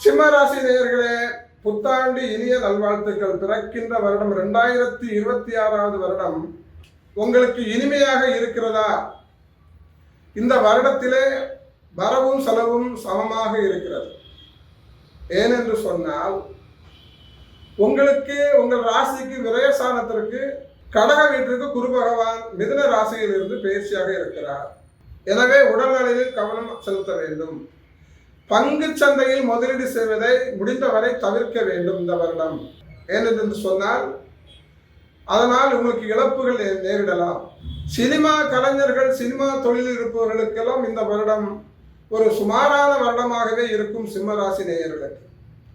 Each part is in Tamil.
சிம்ம ராசி நேயர்களே புத்தாண்டு இனிய நல்வாழ்த்துக்கள். பிறக்கின்ற வருடம் ரெண்டாயிரத்தி இருபத்தி ஆறாவது வருடம் உங்களுக்கு இனிமையாக இருக்கிறதா? இந்த வருடத்திலே வரவும் செலவும் சமமாக இருக்கிறது. ஏனென்று சொன்னால் உங்களுக்கு உங்கள் ராசிக்கு விரயசானத்திற்கு கடக வீட்டிற்கு குரு பகவான் மிதுன ராசியிலிருந்து பயிற்சியாக இருக்கிறார். எனவே உடல்நலையில் கவனம் செலுத்த வேண்டும். பங்கு சந்தையில் முதலீடு செய்வதை முடிந்தவரை தவிர்க்க வேண்டும் இந்த வருடம். ஏனென்று சொன்னால் அதனால் உங்களுக்கு இழப்புகள் நே- நேரிடலாம். சினிமா கலைஞர்கள் சினிமா தொழிலில் இருப்பவர்களுக்கெல்லாம் இந்த வருடம் ஒரு சுமாரான வருடமாகவே இருக்கும் சிம்மராசி நேயர்களுக்கு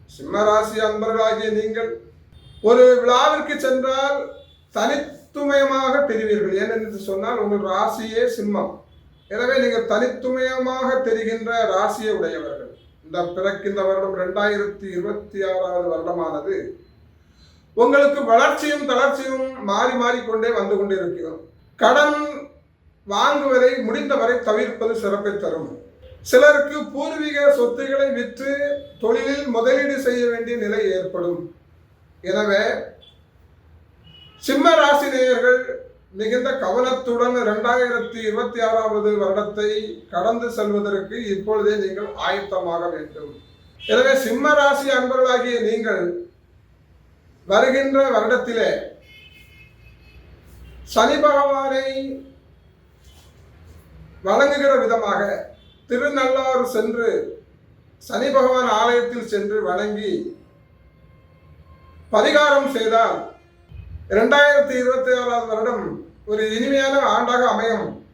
சிம்ம ராசி அன்பர்களாகிய நீங்கள் ஒரு விழாவிற்கு சென்றால் தனித்துமயமாக பெறுவீர்கள் ஏனென்று சொன்னால் உங்கள் ராசியே சிம்மம். எனவே நீங்கள் தனித்துமயமாக தெரிகின்ற ராசியை உடையவர்கள். இந்த பிறக்கின்ற வருடம் ரெண்டாயிரத்தி இருபத்தி ஆறாவது வருடமானது உங்களுக்கு வளர்ச்சியும் தளர்ச்சியும் மாறி மாறிக்கொண்டே வந்து கொண்டிருக்கிறோம் கடன் வாங்குவதை முடிந்தவரை தவிர்ப்பது சிறப்பை தரும். சிலருக்கு பூர்வீக சொத்துக்களை விற்று தொழிலில் முதலீடு செய்ய வேண்டிய நிலை ஏற்படும். எனவே சிம்ம ராசி நேயர்கள் மிகுந்த கவனத்துடன் இரண்டாயிரத்தி இருபத்தி ஆறாவது வருடத்தை கடந்து செல்வதற்கு இப்பொழுதே நீங்கள் ஆயத்தமாக வேண்டும். எனவே சிம்ம ராசி அன்பர்களாகிய நீங்கள் வருகின்ற வருடத்திலே சனி பகவானை வழங்குகிற விதமாக திருநள்ளாறு சென்று சனி பகவான் ஆலயத்தில் சென்று வணங்கி பரிகாரம் செய்தால் இரண்டாயிரத்தி இருபத்தி ஆறாவது வருடம் ஒரு இனிமையான ஆண்டாக அமையும்.